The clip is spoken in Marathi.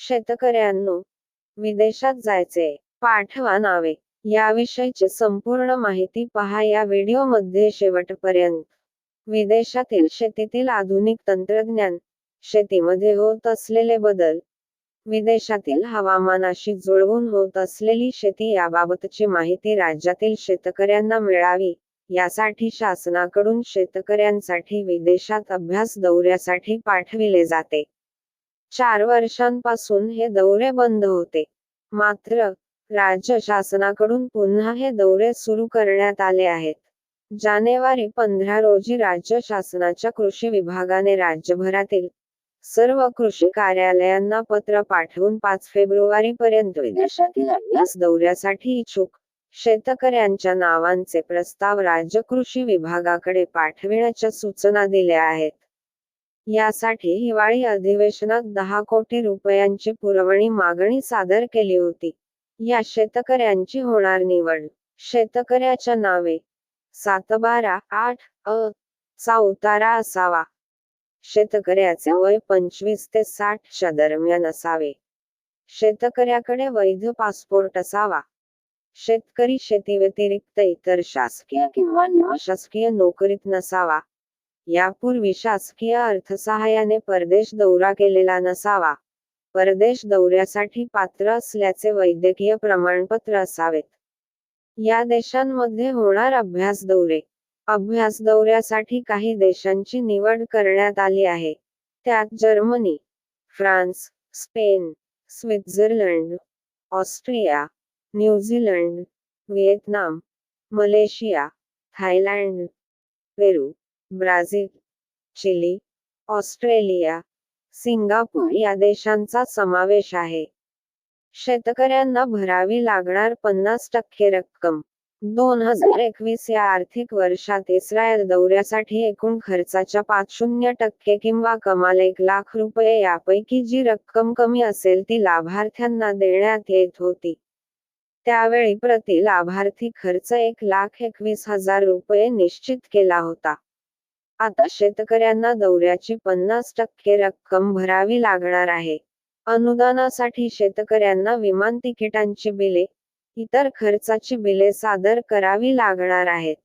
शेतकऱ्यांनो विदेशात जायचे पाठवा नावे याविषयीची संपूर्ण माहिती पहा या व्हिडिओमध्ये शेवटपर्यंत. विदेशातील शेतीतील आधुनिक तंत्रज्ञान शेतीमध्ये होत असलेले बदल विदेशातील हवामानाशी जुळवून होत असलेली शेती याबाबतची माहिती राज्यातील शेतकऱ्यांना मिळावी यासाठी शासनाकडून शेतकऱ्यांसाठी विदेशात अभ्यास दौऱ्यासाठी पाठविले जाते. चार वर्षांपासून हे दौरे बंद होते. मात्र राज्य शासनाकडून पुन्हा हे दौरे सुरू करण्यात आले आहेत. जानेवारी पंधरा रोजी राज्य शासनाच्या कृषी विभागाने राज्यभरातील सर्व कृषी कार्यालयांना पत्र पाठवून पाच फेब्रुवारी पर्यंत विदेशातील अभ्यास दौऱ्यासाठी इच्छुक शेतकऱ्यांच्या नावांचे प्रस्ताव राज्य कृषी विभागाकडे पाठविण्याच्या सूचना दिल्या आहेत. यासाठी हिवाळी अधिवेशनात दहा कोटी रुपयांची पुरवणी मागणी सादर केली होती. या शेतकऱ्यांची होणार निवड. शेतकऱ्याच्या नावे. सात बारा आठ अ चा उतारा असावा. शेतकऱ्याचे वय पंचवीस ते साठच्या दरम्यान असावे. शेतकऱ्याकडे वैध पासपोर्ट असावा. शेतकरी शेतीव्यतिरिक्त इतर शासकीय किंवा निमशासकीय नोकरीत नसावा. यापूर्वी शासकीय अर्थसहाय्याने परदेश दौरा केलेला नसावा. परदेश दौऱ्यासाठी पात्र असल्याचे वैद्यकीय प्रमाणपत्र असावेत. या देशांमध्ये होणार अभ्यास दौरे. अभ्यास दौऱ्यासाठी काही देशांची निवड करण्यात आली आहे. त्यात Germany France Spain Switzerland Austria New Zealand Vietnam Malaysia Thailand Peru Brazil Chile Australia Singapore या देशांचा समावेश आहे. शेतकऱ्यांना भरावी लागणार पन्नास टक्के रक्कम. दोन हजार एकवीस या आर्थिक वर्षात इस्रायल दौऱ्यासाठी एकूण खर्चाच्या पाच शून्य टक्के किंवा कमाल एक लाख रुपये यापैकी जी रक्कम कमी असेल ती लाभार्थ्यांना देण्यात येत होती. त्यावेळी प्रति लाभार्थी खर्च एक लाख एकवीस हजार रुपये निश्चित केला होता. आता शेतकऱ्यांना दौऱ्याची पन्नास टक्के रक्कम भरावी लागणार आहे. अनुदानासाठी शेतकऱ्यांना विमान तिकिटांची बिले इतर खर्चाची बिले सादर करावी लागणार आहेत.